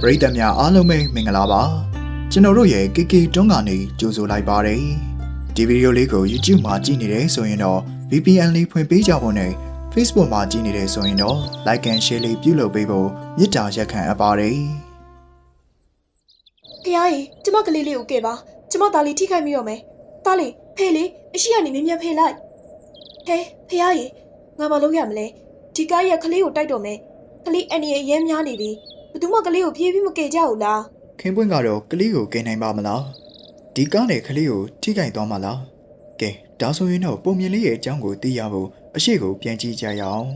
ပရိသတ်များအားလုံးပဲမင်္ဂလာပါကျွန်တော်တို့ရဲ့ KK တွန်းကနေကြိုဆိုလိုက်ပါတယ်ဒီဗီဒီယိုလေးကို YouTube မှာကြည့်နေတယ်ဆိုရင်တော့ VPN လေးဖွင့်ပေးကြဖို့နဲ့ Facebook မှာကြည့်နေတယ်ဆိုရင်တော့ Like and Share လေးပြုလုပ်ပေးဖို့မေတ္တာရက်ခံအပ်ပါတယ်ဖះရေကျမကလေးလေးကိုကဲပါကျမသားလေးထိခိုက်မိတော့မယ်သားလေးဖေးလေးအရှိကနေမြင်မြန်ဖေးလိုက်ဟဲဖះရေငါမလုပ်ရမလဲဒီကားရဲ့ကလေးကိုတိုက်တော့မယ်ကလေးအန်ဒီရဲ့အရင်များနေပြီ ဘယ်သူမှကလေးကိုပြေးပြီးမကယ်ကြဘူးလားခင်ပွင့်ကတော့ကလေးကိုကယ်နိုင်ပါမလားဒီကားနဲ့ကလေးကိုထိခိုက်သွားမှာလားကဲဒါဆိုရင်တော့ပုံမြင်လေးရဲ့အကြောင်းကိုသိရဖို့အရှိကိုပြန်ကြည့်ကြရအောင်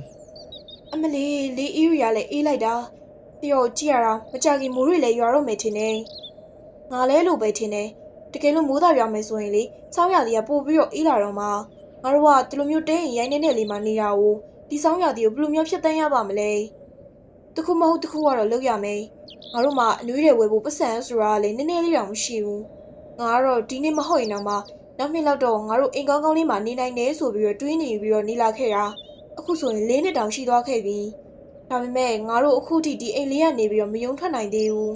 အမလေးလေးအေးရီကလည်းအေးလိုက်တာပြီးတော့ကြည့်ရတာမကြခင်မိုးတွေလည်းရွာတော့မယ်ထင်တယ်ငါလဲလို့ပဲထင်တယ်တကယ်လို့မိုးသားရွာမယ်ဆိုရင်လေစောင်းရသည်ကပို့ပြီးတော့အေးလာတော့မှငါတို့ကဒီလိုမျိုးတင်းရင်ရိုင်းနေတဲ့လေးမှနေတာ ਉਹ ဒီစောင်းရသည်ကိုဘယ်လိုမျိုးဖြစ်တန်းရပါမလဲ တခုမဟုတ်တခုကတော့လုပ်ရမယ်ငါတို့မှအနွေးတွေဝယ်ဖို့ပတ်စံဆိုတာကလေနည်းနည်းလေးတောင်မရှိဘူးငါကတော့ဒီနေ့မဟုတ်ရင်တော့မှနောက်နှစ်လောက်တော့ငါတို့အိမ်ကောင်းကောင်းလေးမှာနေနိုင်တယ်ဆိုပြီးတော့တွေးနေပြီးတော့နေလာခဲ့တာအခုဆိုရင်၄နှစ်တောင်ရှိသွားခဲ့ပြီဒါပေမဲ့ငါတို့အခုထိဒီအိမ်လေးကနေပြီးတော့မယုံထွက်နိုင်သေးဘူး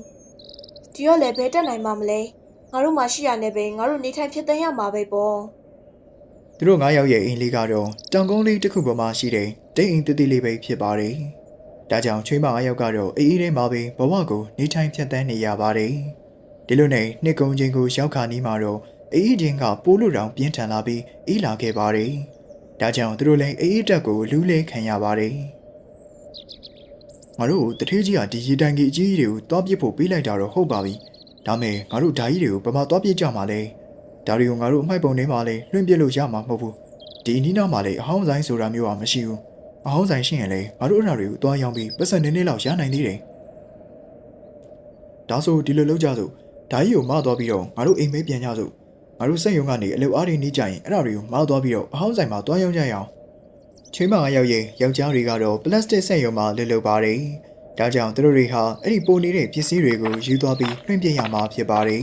ဒီတော့လည်းဘယ်တက်နိုင်မှာမလဲငါတို့မှရှိရနေပဲငါတို့နေထိုင်ဖြစ်တန်းရမှာပဲပေါ့သူတို့၅ယောက်ရဲ့အိမ်လေးကတော့တောင်ကုန်းလေးတစ်ခုပေါ်မှာရှိတဲ့တိတ်အိမ်တတိလေးပဲဖြစ်ပါတယ်။ ဒါကြောင့်ချွေးမ၅ယောက်ကတော့အေးအေးထဲမှာပဲဘဝကိုနေထိုင်ဖြတ်သန်းနေရပါတယ်။ဒီလိုနဲ့နှစ်ကုန်းချင်းကိုရောက်ခါနီးမှာတော့အေးအေးချင်းကပိုးလို့တောင်ပြင်းထန်လာပြီးအေးလာခဲ့ပါတယ်။ဒါကြောင့်သူတို့လည်းအေးအေးတက်ကိုလူးလဲခံရပါတယ်။ငါတို့တထေးကြီးကဒီရေတိုင်ကြီးအကြီးကြီးတွေကိုတွားပစ်ဖို့ပေးလိုက်တာတော့ဟုတ်ပါပြီ။ဒါမဲ့ငါတို့ဓာကြီးတွေကိုဘယ်မှာတွားပစ်ကြမှာလဲ။ဒါတွေကိုငါတို့အမိုက်ပုံထဲမှာလည်းလွှင့်ပြလို့ရမှာမဟုတ်ဘူးဒီအနီးနားမှာလည်းအဟောင်းဆိုင်ဆိုတာမျိုးကမရှိဘူး အဟောင်းဆိုင်ရှိရင်လည်းငါတို့အရာတွေကိုသွားရောက်ပြီးပတ်စံနေနေလောက်ရနိုင်သေးတယ်ဒါဆိုဒီလိုလုပ်ကြစို့ဓာကြီးကိုမသွားပြီးတော့ငါတို့အိမ်မဲပြန်ကြစို့ငါတို့စက်ရုံကနေအလုပ်အားတွေနေကြရင်အဲ့ဒါတွေကိုမသွားပြီးတော့အဟောင်းဆိုင်မှာသွားရောက်ကြရအောင်ချိန်မငါရောက်ရင်ယောက်ျားတွေကတော့ပလတ်စတစ်စက်ရုံမှာလှုပ်လှုပ်ပါတယ်ဒါကြောင့်သူတို့တွေဟာအဲ့ဒီပုံနေတဲ့ပစ္စည်းတွေကိုယူသွားပြီးလွှင့်ပြရမှာဖြစ်ပါတယ်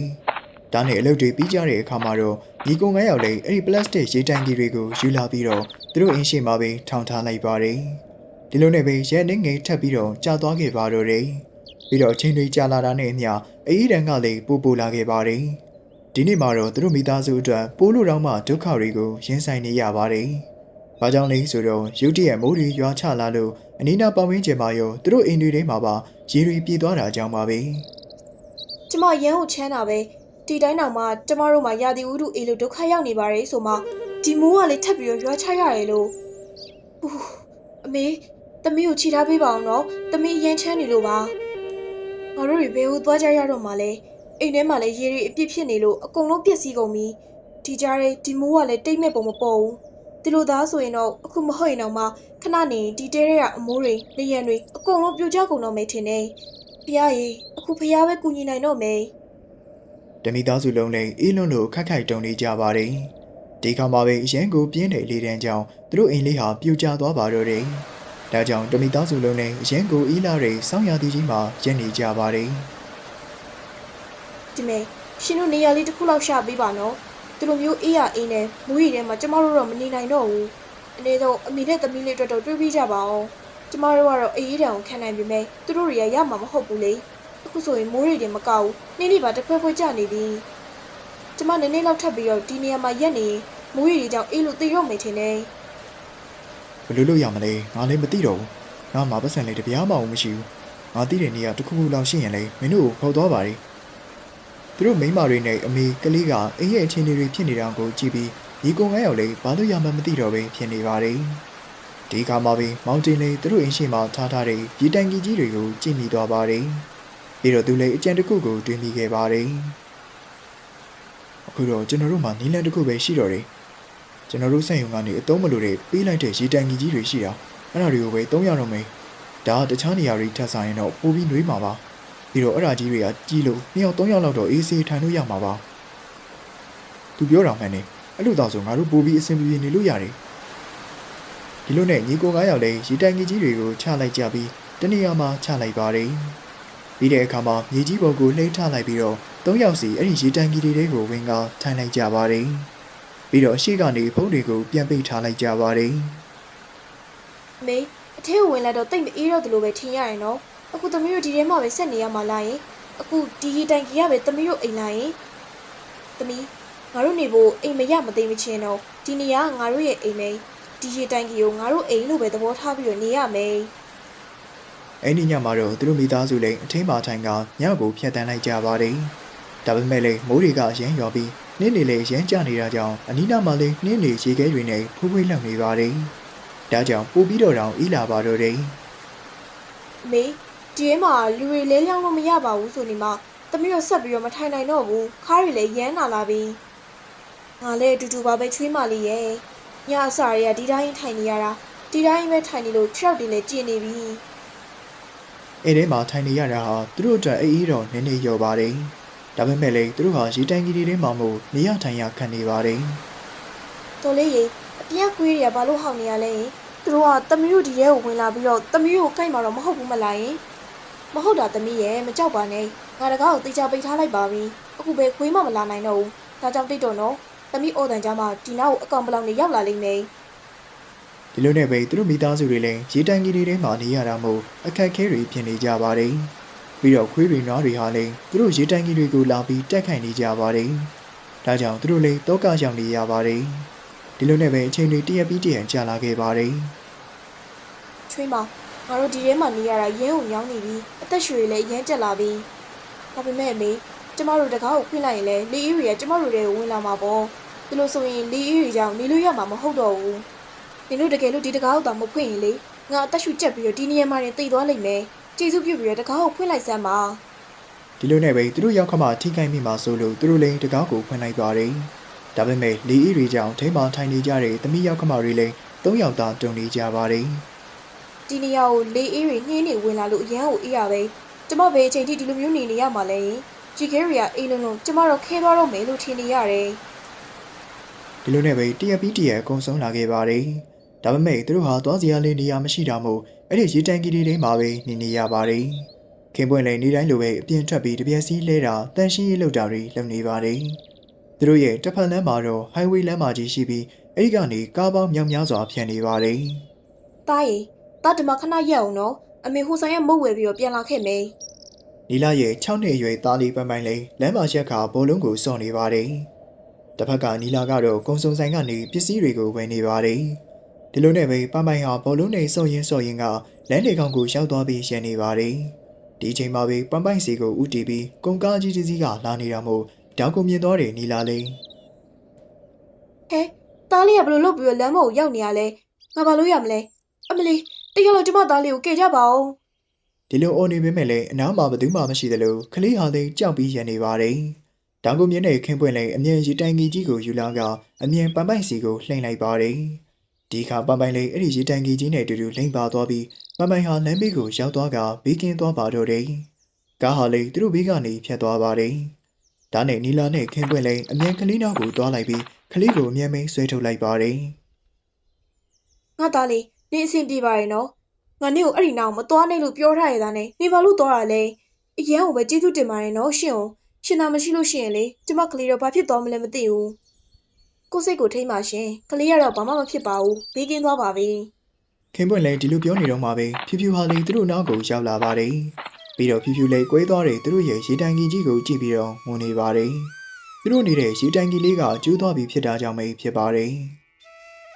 ဒါနဲ့အလုပ်တွေပြီးကြတဲ့အခါမှာတော့ဒီကုန်းငန်းရောက်လေအဲ့ဒီပလတ်စတစ်ရေတိုင်ကြီးတွေကိုယူလာပြီးတော့ သူတို့အင်းရှိမှာပဲထောင်ထားလိုက်ပါတယ်။ဒီလိုနဲ့ပဲရဲနှင်းငယ်ထပ်ပြီးတော့ကြာသွားခဲ့ပါတော့တယ်။ပြီးတော့အချိန်တွေကြာလာတာနဲ့အမျှအေးတန်ကလည်းပူပူလာခဲ့ပါတယ်။ဒီနေ့မှာတော့သူတို့မိသားစုအတွက်ပိုးလို့တော့မှဒုက္ခတွေကိုရင်ဆိုင်နေရပါတယ်။ဘာကြောင့်လဲဆိုတော့ရုတ်တရက်မိုးတွေရွာချလာလို့အနီးနားပတ်ဝန်းကျင်မှာရောသူတို့အိမ်တွေထဲမှာပါရေတွေပြေးသွားတာကြောင့်ပါပဲ။ကျမရန်ကိုချမ်းတာပဲဒီတိုင်းတောင်မှကျမတို့မှရာသီဥတုအေးလို့ဒုက္ခရောက်နေပါတယ်ဆိုမှ ဒီမိုးကလည်းထပ်ပြီးတော့ရွာချရတယ်လို့ဟူးအမေသမီးကိုခြိထားပေးပါအောင်နော်သမီးရန်ချမ်းနေလို့ပါငါတို့တွေဘယ်ကိုသွားကြရတော့မှလဲအိမ်ထဲမှာလည်းရေတွေအပြစ်ဖြစ်နေလို့အကုန်လုံးပြည့်စည်ကုန်ပြီဒီကြားထဲဒီမိုးကလည်းတိတ်မဲ့ပုံမပေါ်ဘူးဒီလိုသားဆိုရင်တော့အခုမဟုတ်ရင်တော့မှခဏနေဒီတဲရဲကအမိုးတွေလေရန်တွေအကုန်လုံးပြိုကျကုန်တော့မယ်ထင်တယ်ဖះရေအခုဖះပဲကူညီနိုင်တော့မယ်တမိသားစုလုံးလည်းအေးလွန်းလို့ခက်ခိုက်တုံနေကြပါတယ်။ ဒီခါမှာပဲအရန်ကိုပြင်းတဲ့လေတန်းကြောင့်သူတို့အိမ်လေးဟာပြိုကျသွားပါတော့တယ်။ဒါကြောင့်တမိသားစုလုံးလည်းအရန်ကိုအေးလာတဲ့စောင်းရသည်ကြီးမှာရက်နေကြပါတယ်ဒီမေရှင်တို့နေရာလေးတစ်ခုလောက်ရှာပေးပါနော်ဒီလိုမျိုးအေးရအေးနေမူးရီထဲမှာကျမတို့တော့မနေနိုင်တော့ဘူးအနေတော့အမိနဲ့သမီးလေးအတွက်တော့တွေးပြီးကြပါအောင်ကျမတို့ကတော့အေးအေးတောင်ခံနိုင်ပြီမဲ့သူတို့တွေကရမှာမဟုတ်ဘူးလေအခုဆိုရင်မိုးရီတွေမကောက်ဘူးနေ့နေ့ပါတစ်ဖွဲဖွဲကြနေပြီ ကျမနည်းနည်းလောက်ထပ်ပြီးတော့ဒီနေရာမှာရက်နေရင်မိုးရီတွေကြောင့်အေးလို့သေရော့မယ်ထင်တယ်။ဘယ်လိုလုပ်ရမလဲငါလည်းမသိတော့ဘူး။ငါမှပတ်စံလေးတစ်ပြားမှမရှိဘူး။ငါသိတဲ့နေရာတစ်ခုခုလောက်ရှိရင်လေမင်းတို့ကိုခေါ်သွားပါလေ။သူတို့မိန်းမတွေနဲ့အမေကလေးကအိမ်ရဲ့အခြေအနေတွေဖြစ်နေတာကိုကြည့်ပြီးဒီကုန်းငန်းရောက်လေဘာလို့ရမှမသိတော့ပဲဖြစ်နေပါတယ်။ဒီကမှာပဲမောင်တင်လေးသူတို့အိမ်ရှိမှထားထားတဲ့ရေတန်ကြီးကြီးတွေကိုကြည့်မိသွားပါတယ်။ပြီးတော့သူလည်းအကြံတစ်ခုကိုတွေးမိခဲ့ပါတယ်။အ ခုတော့ကျွန်တော်တို့မှနီလန်တစ်ခုပဲရှိတော့တယ်။ကျွန်တော်တို့စက်ရုံကနေအသုံးမလို့တဲ့ပေးလိုက်တဲ့ရေတန်ကြီးကြီးတွေရှိတာအဲ့ဒါတွေကိုပဲသုံးရတော့မယ်ဒါကတခြားနေရာတွေထပ်ဆိုင်ရင်တော့ပိုပြီးနှွေးမှာပါပြီးတော့အဲ့ဒါကြီးတွေကကြီးလို့နှစ်ယောက်သုံးယောက်လောက်တော့အေးဆေးထိုင်လို့ရမှာပါသူပြောတာမှန်တယ်အဲ့လိုတော့ဆိုငါတို့ပိုပြီးအဆင်ပြေနေလို့ရတယ်ဒီလိုနဲ့ညီကို9ယောက်လည်းရေတန်ကြီးကြီးတွေကိုချလိုက်ကြပြီးတနေရာမှာချလိုက်ပါတယ် ပြီးတဲ့အခါမှာမြေကြီးပေါ်ကိုလှိမ့်ထလိုက်ပြီးတော့သုံးယောက်စီအဲ့ဒီရေတန်ကြီးတွေကိုဝင်ကထိုင်လိုက်ကြပါတယ်ပြီးတော့အရှိကနေဖုန်းတွေကိုပြန်ပိတ်ထားလိုက်ကြပါတယ်အမေအထဲကိုဝင်လာတော့တိတ်မအေးတော့တယ်လို့ပဲထင်ရရင်နော်အခုသမီးတို့ဒီထဲမှာပဲဆက်နေရမှာလားယင်အခုဒီရီတိုင်ကြီးကပဲသမီးတို့အိမ်လာယင်သမီးငါတို့နေဖို့အိမ်မရမသိမချင်းတော့ဒီနေရာကငါတို့ရဲ့အိမ်ပဲဒီရီတိုင်ကြီးကိုငါတို့အိမ်လို့ပဲသဘောထားပြီးတော့နေရမယ် အဲ့ဒီညမှာတော့သူတို့မိသားစုလည်းအထင်းပါထိုင်ကညကိုဖျက်တမ်းလိုက်ကြပါတယ်ဒါပေမဲ့လည်းမိုးတွေကရမ်းရွာပြီးနှင်းနေလေရမ်းကျနေတာကြောင့်အနီးနားမှာလည်းနှင်းနေရေခဲတွေနဲ့ဖူးဖွေးလောက်နေပါတယ်ဒါကြောင့်ပို့ပြီးတော့တောင်အေးလာပါတော့တယ်မေဒီထဲမှာလူတွေလဲလျောင်းလို့မရပါဘူးဆိုနေမှသမီးတို့ဆက်ပြီးတော့မထိုင်နိုင်တော့ဘူးခါးတွေလည်းရမ်းလာလာပြီငါလည်းအတူတူပါပဲချွေးမလေးရဲ့ညအစာတွေကဒီတိုင်းထိုင်နေရတာဒီတိုင်းပဲထိုင်နေလို့ခြေထောက်တွေလည်းကျင်နေပြီ အဲ့ထဲမှာထိုင်နေရတာဟာသူတို့အတွက်အေးအေးတော့နည်းနည်းရောပါတယ်ဒါပေမဲ့လည်းသူတို့ဟာရေတန်ကြီးတွေထဲမှာမို့နေရထိုင်ရခံနေပါတယ်တော်လေးရေအပြက်ကွေးတွေကဘာလို့ဟောက်နေရလဲယင်သူတို့ကသမီးတို့ဒီထဲကိုဝင်လာပြီးတော့သမီးတို့ကိုကြိုက်မှာတော့မဟုတ်ဘူးမလားယင်မဟုတ်တာသမီးရဲ့မကြောက်ပါနဲ့ငါတကားကိုတေချာပိတ်ထားလိုက်ပါပြီအခုပဲခွေးမှမလာနိုင်တော့ဘူးဒါကြောင့်တိတ်တော့နော်သမီးအိုတန်ကြားမှာဒီနောက်ကိုအကောင်ပလောင်နေရောက်လာလိမ့်မယ် ဒီလိုနဲ့ပဲသူတို့မိသားစုတွေလည်းရေတန်ကြီးတွေထဲမှာနေရတာမို့အခက်အခဲတွေဖြစ်နေကြပါတယ်ပြီးတော့ခွေးတွေနွားတွေဟာလည်းသူတို့ရေတန်ကြီးတွေကိုလာပြီးတက်ခိုင်နေကြပါတယ်ဒါကြောင့်သူတို့လည်းတောကရောက်နေရပါတယ်ဒီလိုနဲ့ပဲအချိန်တွေတရက်ပြီးတရက်ကြာလာခဲ့ပါတယ်ချွေးမငါတို့ဒီထဲမှာနေရတာရင်းကိုညောင်းနေပြီအသက်ရှူတွေလည်းရမ်းကျက်လာပြီဒါပေမဲ့အမေကျမတို့တကားကိုဖွင့်လိုက်ရင်လည်းလီအီတွေကကျမတို့တွေကိုဝင်လာမှာပေါ့ဒီလိုဆိုရင်လီအီတွေကြောင့်နေလို့ရမှာမဟုတ်တော့ဘူး နင်တို့တကယ်လို့ဒီတကားကိုတောင်မဖွင့်ရင်လေငါအသက်ရှူကျက်ပြီးတော့ဒီနေရာမှာနေတိတ်သွားလိမ့်မယ်ကျေးဇူးပြုပြီးတော့တကားကိုဖွင့်လိုက်စမ်းပါဒီလိုနဲ့ပဲသူတို့ရောက်ခမှထိခိုက်မိမှာဆိုလို့သူတို့လည်းတကားကိုဖွင့်လိုက်ပါတယ်ဒါပေမဲ့လီအီတွေကြောင့်ထိမှထိုင်နေကြတဲ့သမီးရောက်ခမှတွေလည်း၃ယောက်သာတုံနေကြပါတယ်ဒီနေရာကိုလေအေးတွေနှင်းနေဝင်လာလို့အရန်ကိုအေးရပဲကျမပဲအချိန်ထိဒီလိုမျိုးနေနေရမှာလဲဂျီခဲရီကအေးလုံးလုံးကျမတော့ခဲသွားတော့မယ်လို့ထင်နေရတယ်ဒီလိုနဲ့ပဲတရက်ပြီးတရက်အကုန်ဆုံးလာခဲ့ပါတယ်။ ဒါပေမဲ့သူတို့ဟာသွားစရာလေးနေရာမရှိတာမို့အဲ့ဒီရေတန်ကီတွေထဲမှာပဲနေနေရပါတယ်။ခင်ပွင့်လည်းနေတိုင်းလိုပဲအပြင်ထွက်ပြီးတပြက်စီးလဲတာတန်ရှင်းရေးလုပ်တာတွေလုပ်နေပါတယ်။သူတို့ရဲ့တစ်ဖက်လမ်းမှာတော့ highway လမ်းမကြီးရှိပြီးအဲ့ဒီကနေကားပေါင်းမြောက်များစွာဖြန်နေပါတယ်။တားရီတားဒီမှာခဏရက်အောင်နော်။အမေဟိုဆိုင်ကမုတ်ဝယ်ပြီးတော့ပြန်လာခဲ့မယ်။နီလာရဲ့6နှစ်အရွယ်သားလေးပန်းပန်းလေးလမ်းမရက်ခါဘောလုံးကိုစောင့်နေပါတယ်။တစ်ဖက်ကနီလာကတော့ကုံစုံဆိုင်ကနေပစ္စည်းတွေကိုဝယ်နေပါတယ်။ ဒီလိုနဲ့ပဲပန်းပန်းဟာဘောလုံးနဲ့စောင့်ရင်းစောင့်ရင်းကလမ်းတွေကောင်ကိုရောက်သွားပြီးရန်နေပါတယ်။ဒီအချိန်မှာပဲပန်းပန်းစီကိုဥတီပြီးကုံကားကြီးတစ်စီးကလာနေတာမို့တောင်ကိုမြင်သွားတယ်နီလာလေး။ဟဲတားလေးကဘယ်လိုလုပ်ပြီးတော့လမ်းမကိုရောက်နေရလဲ။ငါဘာလို့ရမလဲ။အမလီတကယ်လို့ကျမသားလေးကိုကယ်ကြပါဦးဒီလိုအော်နေပေမဲ့လည်းအနားမှာဘယ်သူမှမရှိသလိုခလေးဟာလည်းကြောက်ပြီးရန်နေပါတယ်။တောင်ကိုမြင်တဲ့ခင်းပွင့်လည်းအမြင်ရီတိုင်ကြီးကြီးကိုယူလာကအမြင်ပန်းပန်းစီကိုလှိမ့်လိုက်ပါတယ်။ ဒီခါပန်းပန်းလေးအဲ့ဒီရီတိုင်ကြီးကြီးနဲ့အတူတူလိမ့်ပါသွားပြီးပန်းပန်းဟာလမ်းဘေးကိုရောက်သွားကဘေးကင်းသွားပါတော့တယ်။ကားဟာလည်းသူတို့ဘေးကနေဖြတ်သွားပါတယ်။ဒါနဲ့နီလာနဲ့ခင်းပွင့်လည်းအမြင်ကလေးနောက်ကိုသွားလိုက်ပြီးခလေးကိုအမြင်မိန်ဆွဲထုတ်လိုက်ပါတယ်။။ငါသားလေးနေအဆင်ပြေပါရဲ့နော်။ငါနေကိုအဲ့ဒီနောက်မသွားနဲ့လို့ပြောထားရတာနဲ့နေဘာလို့သွားရလဲ။အရန်ကိုပဲကျေးဇူးတင်ပါတယ်နော်ရှင်ကို။ရှင်သာမရှိလို့ရှိရင်လေကျမကလေးတော့ဘာဖြစ်သွားမလဲမသိဘူး။ ကိုယ်စိတ်ကိုထိမ့်ပါရှင်။ကလေးကတော့ဘာမှမဖြစ်ပါဘူး။ဘေးကင်းသွားပါပြီ။ခင်ပွင့်လည်းဒီလိုပြောနေတော့မှပဲဖြူဖြူဟာလည်းသူတို့နောက်ကိုရောက်လာပါတယ်။ပြီးတော့ဖြူဖြူလည်းကွဲသွားတယ်သူတို့ရဲ့ရေတိုင်ကြီးကြီးကိုကြည့်ပြီးတော့ငိုနေပါတယ်။သူတို့နေတဲ့ရေတိုင်ကြီးလေးကကျိုးသွားပြီးဖြစ်တာကြောင့်ပဲဖြစ်ပါတယ်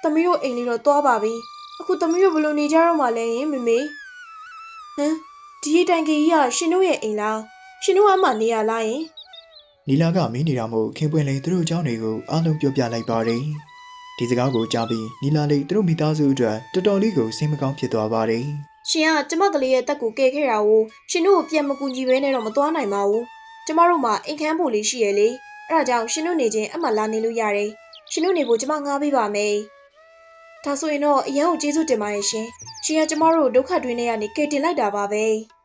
သမီးတို့အိမ်လေးတော့သွားပါပြီအခုသမီးတို့ဘယ်လိုနေကြတော့မှလဲယင်မမေဟမ်ဒီတိုင်ကြီးကရှင်တို့ရဲ့အိမ်လားရှင်တို့အမှနေရလားယင်။ နီလာကမင်းနေတာမို့ခင်ပွင့်လည်းသူတို့အကြောင်းတွေကိုအားလုံးပြောပြလိုက်ပါတယ်။ဒီစကားကိုကြားပြီးနီလာလေးသူတို့မိသားစုအတွက်တော်တော်လေးကိုစိတ်မကောင်းဖြစ်သွားပါတယ်ရှင်ကကျမကလေးရဲ့တက်ကိုကယ်ခဲ့တာကိုရှင်တို့ကိုပြန်မကူညီဘဲနဲ့တော့မသွားနိုင်ပါဘူးကျမတို့မှာအိမ်ခန်းဖို့လေးရှိရလေအဲ့ဒါကြောင့်ရှင်တို့နေချင်းအမှလာနေလို့ရတယ်ရှင်တို့နေဖို့ကျမငားပေးပါမယ်ဒါဆိုရင်တော့အရန်ကိုကျေးဇူးတင်ပါတယ်ရှင်ရှင်ကကျမတို့ကိုဒုက္ခတွင်းထဲကနေကယ်တင်လိုက်တာပါပဲ။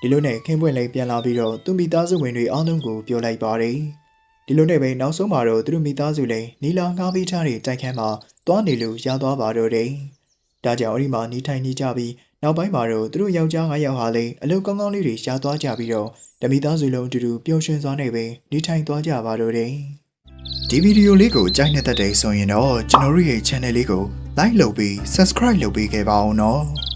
ဒီလိုနဲ့ခင်ပွင့်လည်းပြန်လာပြီးတော့သူမိသားစုဝင်တွေအားလုံးကိုပြောလိုက်ပါတယ်။ဒီလိုနဲ့ပဲနောက်ဆုံးမှာတော့သူတို့မိသားစုလည်းနီလာငားပေးထားတဲ့တိုက်ခန်းမှာတွားနေလို့ရသွားပါတော့တယ်။ဒါကြောင့်အဲ့ဒီမှာနေထိုင်နေကြပြီးနောက်ပိုင်းမှာတော့သူတို့ယောက်ျား၅ယောက်ဟာလည်းအလုပ်ကောင်းကောင်းလေးတွေရှားသွားကြပြီးတော့တမိသားစုလုံးအတူတူပျော်ရွှင်စွာနဲ့ပဲနေထိုင်သွားကြပါတော့တယ်။ဒီဗီဒီယိုလေးကိုကြိုက်နေတဲ့တဲ့ဆိုရင်တော့ကျွန်တော်တို့ရဲ့ channel လေးကို like လုပ်ပြီး subscribe လုပ်ပေးခဲ့ပါအောင်နော်။